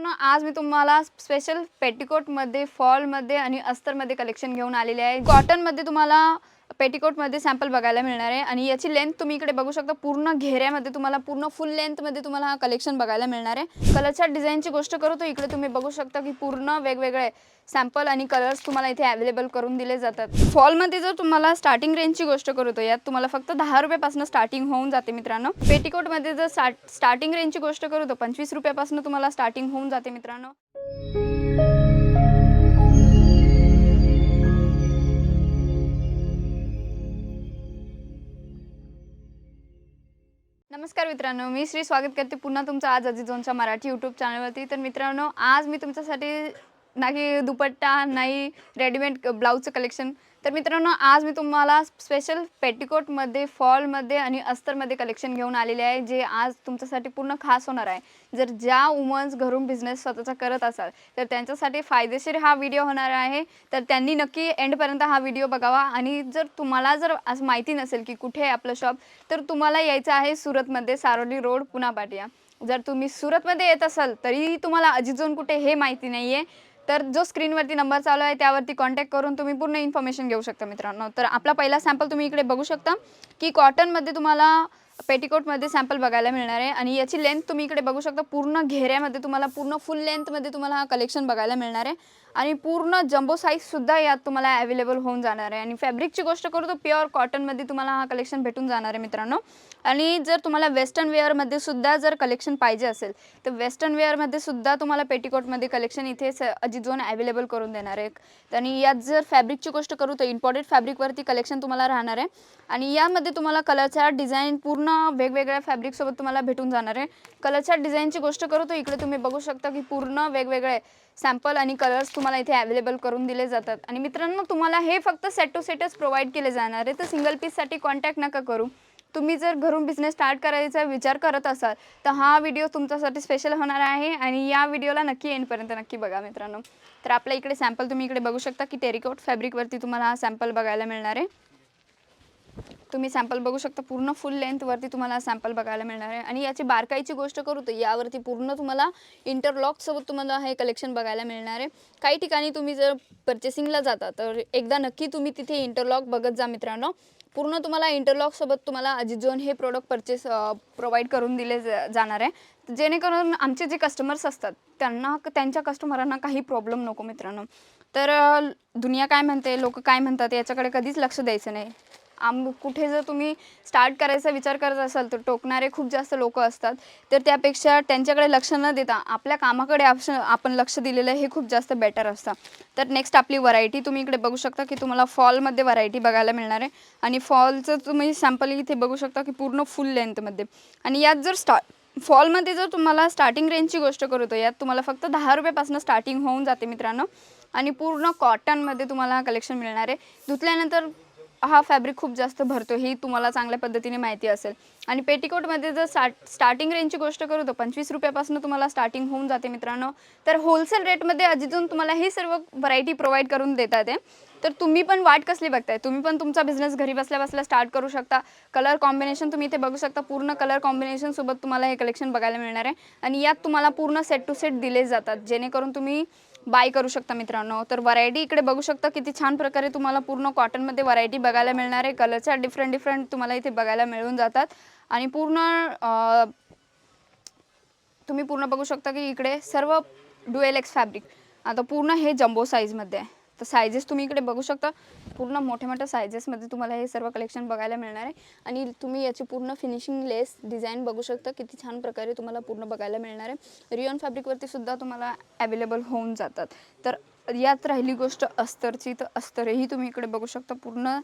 मित्रांनो आज मी तुम्हाला स्पेशल पेटिकोटमध्ये फॉलमध्ये आणि अस्तरमध्ये कलेक्शन घेऊन आलेले आहे. कॉटनमध्ये तुम्हाला पेटिकोटमध्ये सॅम्पल बघायला मिळणार आहे. आणि याची लेंथ तुम्ही इकडे बघू शकता. पूर्ण घेऱ्यामध्ये तुम्हाला पूर्ण फुल लेंथमध्ये तुम्हाला हा कलेक्शन बघायला मिळणार आहे. कलरच्या डिझाईनची गोष्ट करू तर इकडे तुम्ही बघू शकता की पूर्ण वेगवेगळे सॅम्पल आणि कलर्स तुम्हाला इथे अवेलेबल करून दिले जातात. फॉलमध्ये जर तुम्हाला स्टार्टिंग रेंजची गोष्ट करू तर यात तुम्हाला फक्त दहा रुपयापासून स्टार्टिंग होऊन जाते मित्रांनो. पेटिकोटमध्ये जर स्टार्ट स्टार्टिंग रेंजची गोष्ट करू तर पंचवीस रुपयापासून तुम्हाला स्टार्टिंग होऊन जाते मित्रांनो. मित्रांनो मी श्री स्वागत करते पुन्हा तुमचं आज अजिझोनच्या मराठी यूट्यूब चॅनलवरती तर मित्रांनो आज मी तुमच्यासाठी नाही दुपट्टा नाही रेडीमेड ब्लाऊजचं कलेक्शन तर मित्रांनो आज मी तुम्हाला स्पेशल पेटिकोटमध्ये फॉलमध्ये आणि अस्तरमध्ये कलेक्शन घेऊन आलेले आहे जे आज तुमच्यासाठी पूर्ण खास होणार आहे. जर ज्या वुमन्स घरून बिझनेस स्वतःचा करत असाल तर त्यांच्यासाठी फायदेशीर हा व्हिडिओ होणार आहे. तर त्यांनी नक्की एंडपर्यंत हा व्हिडिओ बघावा. आणि जर तुम्हाला जर असं माहिती नसेल की कुठे आहे आपलं शॉप तर तुम्हाला यायचं आहे सुरतमध्ये सारोली रोड पुना पाटिया जर तुम्ही सुरतमध्ये येत असाल तरी तुम्हाला अजिजून कुठे हे माहिती नाही आहे तर जो स्क्रीनवरती नंबर चालू आहे त्यावरती कॉन्टॅक्ट करून तुम्ही पूर्ण इन्फॉर्मेशन घेऊ शकता मित्रांनो. तर आपला पहिला सॅम्पल तुम्ही इकडे बघू शकता की कॉटनमध्ये तुम्हाला पेटिकोटमध्ये सॅम्पल बघायला मिळणार आहे. आणि याची लेंथ तुम्ही इकडे बघू शकता. पूर्ण घेऱ्यामध्ये तुम्हाला पूर्ण फुल लेंथमध्ये तुम्हाला हा कलेक्शन बघायला मिळणार आहे. आणि पूर्ण जम्बो साईजसुद्धा यात तुम्हाला अवेलेबल होऊन जाणार आहे. आणि फॅब्रिकची गोष्ट करू तर प्युअर कॉटनमध्ये तुम्हाला हा कलेक्शन भेटून जाणार आहे मित्रांनो. आणि जर तुम्हाला वेस्टर्न वेअरमध्ये सुद्धा जर कलेक्शन पाहिजे असेल तर वेस्टर्न वेअरमध्ये सुद्धा तुम्हाला पेटिकोटमध्ये कलेक्शन इथे स अजिझोन अवेलेबल करून देणार आहे. आणि यात जर फॅब्रिकची गोष्ट करू तर इम्पॉर्टेड फॅब्रिकवरती कलेक्शन तुम्हाला राहणार आहे. आणि यामध्ये तुम्हाला कलरचा डिझाईन पूर्ण वेगवेगळ्या फॅब्रिकसोबत तुम्हाला भेटून जाणार आहे. कलरच्या डिझाईनची गोष्ट करू तर इकडे तुम्ही बघू शकता की पूर्ण वेगवेगळे सॅम्पल आणि कलर्स तुम्हाला इथे अवेलेबल करून दिले जातात. आणि मित्रांनो तुम्हाला हे फक्त सेट टू सेटच प्रोव्हाइड केले जाणार आहे. तर सिंगल पीससाठी कॉन्टॅक्ट नका करू. तुम्ही जर घरून बिझनेस स्टार्ट करायचा विचार करत असाल तर हा व्हिडिओ तुमच्यासाठी स्पेशल होणार आहे आणि या व्हिडिओला नक्की एंडपर्यंत नक्की बघा मित्रांनो. तर आपल्या इकडे सॅम्पल तुम्ही इकडे बघू शकता की टेरिकोट फॅब्रिकवरती तुम्हाला हा सॅम्पल बघायला मिळणार आहे. तुम्ही सॅम्पल बघू शकता. पूर्ण फुल लेंथवरती तुम्हाला सॅम्पल बघायला मिळणार आहे. आणि याची बारकाईची गोष्ट करू तर यावरती पूर्ण तुम्हाला इंटरलॉकसोबत तुम्हाला हे कलेक्शन बघायला मिळणार आहे. काही ठिकाणी तुम्ही जर पर्चेसिंगला जाता तर एकदा नक्की तुम्ही तिथे इंटरलॉक बघत जा मित्रांनो. पूर्ण तुम्हाला इंटरलॉकसोबत तुम्हाला अजिझोन हे प्रोडक्ट परचेस प्रोव्हाइड करून दिले जा- जाणार आहे. जेणेकरून आमचे जे कस्टमर्स असतात त्यांना त्यांच्या कस्टमरांना काही प्रॉब्लेम नको मित्रांनो. तर दुनिया काय म्हणते लोक काय म्हणतात याच्याकडे कधीच लक्ष द्यायचं नाही. आम कुठे जर तुम्ही स्टार्ट करायचा विचार करत असाल तर टोकणारे खूप जास्त लोक असतात. तर त्यापेक्षा त्यांच्याकडे लक्ष न देता आपल्या कामाकडे आपश आपण लक्ष दिलेलं हे खूप जास्त बेटर असतं. तर नेक्स्ट आपली व्हरायटी तुम्ही इकडे बघू शकता की तुम्हाला फॉलमध्ये व्हरायटी बघायला मिळणार आहे. आणि फॉलचं तुम्ही सॅम्पल इथे बघू शकता की पूर्ण फुल लेंथमध्ये आणि यात जर स्टा फॉलमध्ये जर तुम्हाला स्टार्टिंग रेंजची गोष्ट करू यात तुम्हाला फक्त दहा रुपयापासून स्टार्टिंग होऊन जाते मित्रांनो. आणि पूर्ण कॉटनमध्ये तुम्हाला कलेक्शन मिळणार आहे. धुतल्यानंतर हा फॅब्रिक खूप जास्त भरतो ही तुम्हाला चांगल्या पद्धतीने माहिती असेल. आणि पेटीकोटमध्ये जर स्टार्ट स्टार्टिंग रेंजची गोष्ट करू तर पंचवीस रुपयापासून तुम्हाला स्टार्टिंग होऊन जाते मित्रांनो. तर होलसेल रेटमध्ये अजिजून तुम्हाला ही सर्व व्हरायटी प्रोव्हाइड करून देतात आहे तर तुम्ही पण वाट कसली बघताय? तुम्ही पण तुमचा बिझनेस घरी बसल्या बसल्या स्टार्ट करू शकता. कलर कॉम्बिनेशन तुम्ही इथे बघू शकता. पूर्ण कलर कॉम्बिनेशन सोबत तुम्हाला हे कलेक्शन बघायला मिळणार आहे. आणि यात तुम्हाला पूर्ण सेट टू सेट दिले जातात. जेणेकरून तुम्ही बाय करू शकता मित्रांनो. तर व्हरायटी इकडे बघू शकता किती छान प्रकारे तुम्हाला पूर्ण कॉटनमध्ये व्हरायटी बघायला मिळणार आहे. कलरच्या डिफरंट डिफरंट तुम्हाला इथे बघायला मिळून जातात. आणि पूर्ण तुम्ही पूर्ण बघू शकता की इकडे सर्व डुएल एक्स फॅब्रिक आता पूर्ण हे जम्बो साईजमध्ये आहे. तर सायझेस तुम्ही इकडे बघू शकता. पूर्ण मोठ्या मोठ्या सायझेसमध्ये तुम्हाला हे सर्व कलेक्शन बघायला मिळणार आहे. आणि तुम्ही याची पूर्ण फिनिशिंग लेस डिझाईन बघू शकता. किती छान प्रकारे तुम्हाला पूर्ण बघायला मिळणार आहे. रिओन फॅब्रिकवरती सुद्धा तुम्हाला अवेलेबल होऊन जातात. तर यात राहिली गोष्ट अस्तरची. तर अस्तरही तुम्ही इकडे बघू शकता. पूर्ण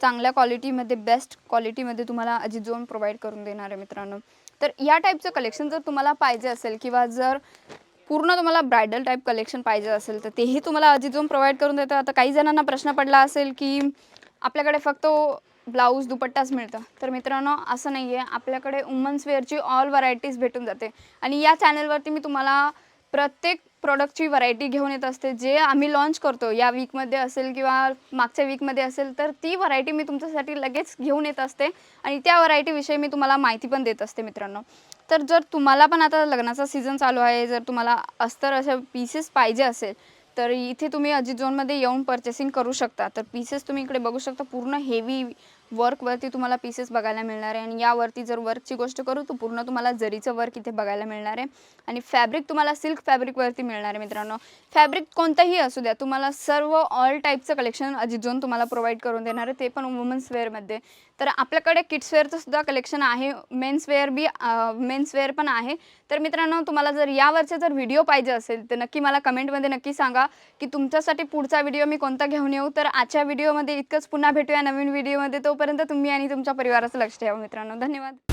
चांगल्या क्वालिटीमध्ये बेस्ट क्वालिटीमध्ये तुम्हाला अजिझोन प्रोव्हाइड करून देणार आहे मित्रांनो. तर या टाईपचं कलेक्शन जर तुम्हाला पाहिजे असेल किंवा जर पूर्ण तुम्हाला ब्रायडल टाईप कलेक्शन पाहिजे असेल तर तेही तुम्हाला अजिझोन प्रोव्हाइड करून देतं आता काही जणांना प्रश्न पडला असेल की आपल्याकडे फक्त ब्लाऊज दुपट्टाच मिळतं. तर मित्रांनो असं नाही आहे आपल्याकडे वुमन्स वेअरची ऑल व्हरायटीज भेटून जाते. आणि या चॅनलवरती मी तुम्हाला प्रत्येक प्रोडक्टची व्हरायटी घेऊन येत असते. जे आम्ही लॉन्च करतो या वीकमध्ये असेल किंवा मागच्या वीकमध्ये असेल तर ती व्हरायटी मी तुमच्यासाठी लगेच घेऊन येत असते. आणि त्या व्हरायटीविषयी मी तुम्हाला माहिती पण देत असते मित्रांनो. तर जर तुम्हाला पण आता लग्नाचा सीझन चालू आहे जर तुम्हाला अस्तर असे पीसेस पाहिजे असेल तर इथे तुम्ही अजित झोनमध्ये येऊन परचेसिंग करू शकता. तर पीसेस तुम्ही इकडे बघू शकता पूर्ण हेवी वर्कवरती तुम्हाला पीसेस बघायला मिळणार आहे. आणि यावरती जर वर्कची गोष्ट करू तर पूर्ण तुम्हाला जरीचं वर्क इथे बघायला मिळणार आहे. आणि फॅब्रिक तुम्हाला सिल्क फॅब्रिकवरती मिळणार आहे मित्रांनो. फॅब्रिक कोणतंही असू द्या तुम्हाला सर्व ऑल टाईपचं कलेक्शन अजिजोन तुम्हाला प्रोव्हाइड करून देणार आहे. ते पण वुमन्स वेअरमध्ये तर आपल्याकडे किड्सवेअरचं सुद्धा कलेक्शन आहे. मेन्स वेअर बी मेन्स वेअर पण आहे. तर मित्रांनो तुम्हाला जर यावरचे जर व्हिडिओ पाहिजे असेल तर नक्की मला कमेंटमध्ये नक्की सांगा की तुमच्यासाठी पुढचा व्हिडिओ मी कोणता घेऊन येऊ. तर आजच्या व्हिडिओमध्ये इतकंच. पुन्हा भेटूया नवीन व्हिडिओमध्ये तो तोपर्यंत तुम्ही आणि तुमच्या परिवाराचं लक्ष ठेवा मित्रांनो. धन्यवाद.